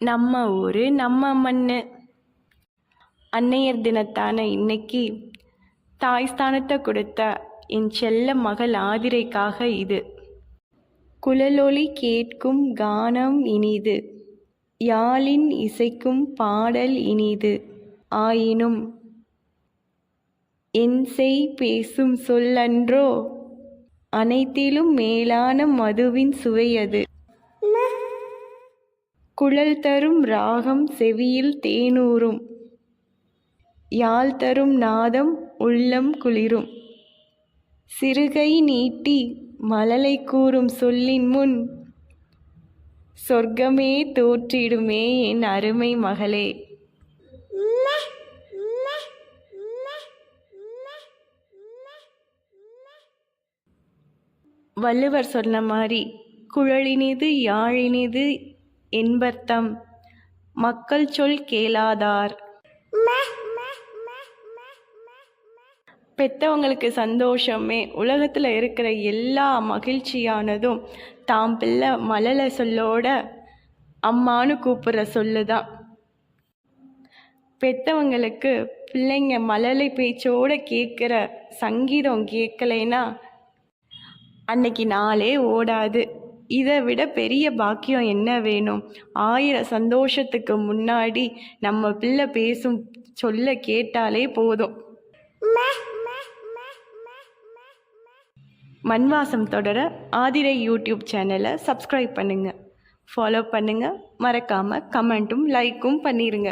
நம்ம ஊர் நம்ம மண்ணு. அன்னையர் தினத்தான இன்னைக்கு தாய் ஸ்தானத்தை கொடுத்த என் செல்ல மகள் ஆதிரைக்காக இது. குழலொலி கேட்கும் கானம் இனிது. யாழின் இசைக்கும் பாடல் இனிது. ஆயினும் என் செய் பேசும் சொல்லன்றோ அனைத்திலும் மேலான மதுவின் சுவையது குழல் தரும் ராகம் செவியில் தேனூரும் யாழ் தரும் நாதம் உள்ளம் குளிரும். சிறுகை நீட்டி மலலை கூறும் சொல்லின் முன் சொர்க்கமே தோற்றிடுமே என் அருமை மகளே. வள்ளுவர் சொன்ன மாதிரி குழலினிது யாழினிது என்பர்த்தம். மக்கள் சொல் கேளாதார். பெத்தவங்களுக்கு சந்தோஷமே. உலகத்தில் இருக்கிற எல்லா மகிழ்ச்சியானதும் தாம் பிள்ளை மழலை சொல்லோட அம்மானு கூப்பிட்ற சொல்லு தான் பெத்தவங்களுக்கு பிள்ளைங்க மழலை பேச்சோட கேட்குற சங்கீதம் கேட்கலைன்னா அன்னைக்கு நாளே ஓடாது. இதை விட பெரிய பாக்கியம் என்ன வேணும்? ஆயிரம் சந்தோஷத்துக்கு முன்னாடி நம்ம பிள்ளை பேசும் சொல்ல கேட்டாலே போதும். மண்வாசம் தொடர ஆதிரை யூடியூப் சேனலை சப்ஸ்கிரைப் பண்ணுங்கள் ஃபாலோ பண்ணுங்கள் மறக்காமல் கமெண்ட்டும் லைக்கும் பண்ணிடுங்க